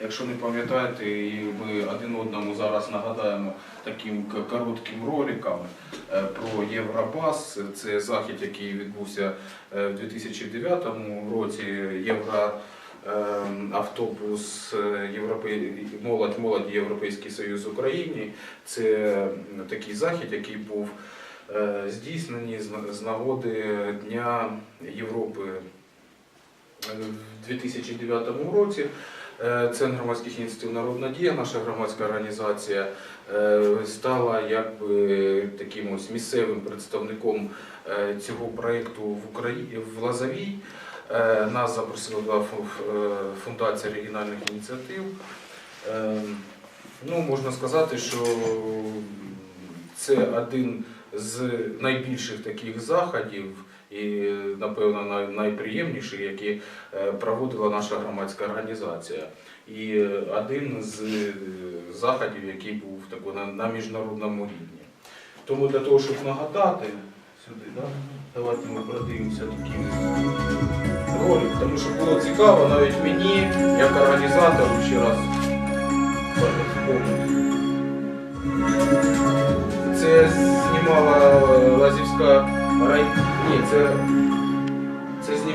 Якщо не пам'ятаєте, ми один одному зараз нагадаємо таким коротким роликом е, про Євробас. Це захід, який відбувся е, в 2009 році. Євро е, автобус е, Європей... молодь, молодь Європейський Союз України. Це такий захід, який був здійснений з- нагоди Дня Європи в 2009 році. Е, Центр громадських ініціатив Народна дія, наша громадська організація, е, стала якби таким ось місцевим представником е, цього проєкту в Україні в Лазовій. Е, Нас запросила да, е, фундація регіональних ініціатив. Е, Ну, можна сказати, що це один з найбільших таких заходів і, напевно, най- найприємніших, які е, проводила наша громадська організація. І е, один з е, заходів, який був такий на, на міжнародному рівні. Тому для того, щоб нагадати сюди, да, давайте ми продивимося такий ролик, тому що було цікаво навіть мені, як організатору, ще раз. Це знімала Лазівська рай... Ні, це,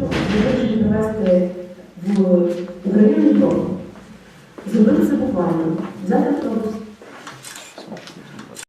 Вони вирішили привезти в Україну дому. Зробити це буквально. Взяти автобус,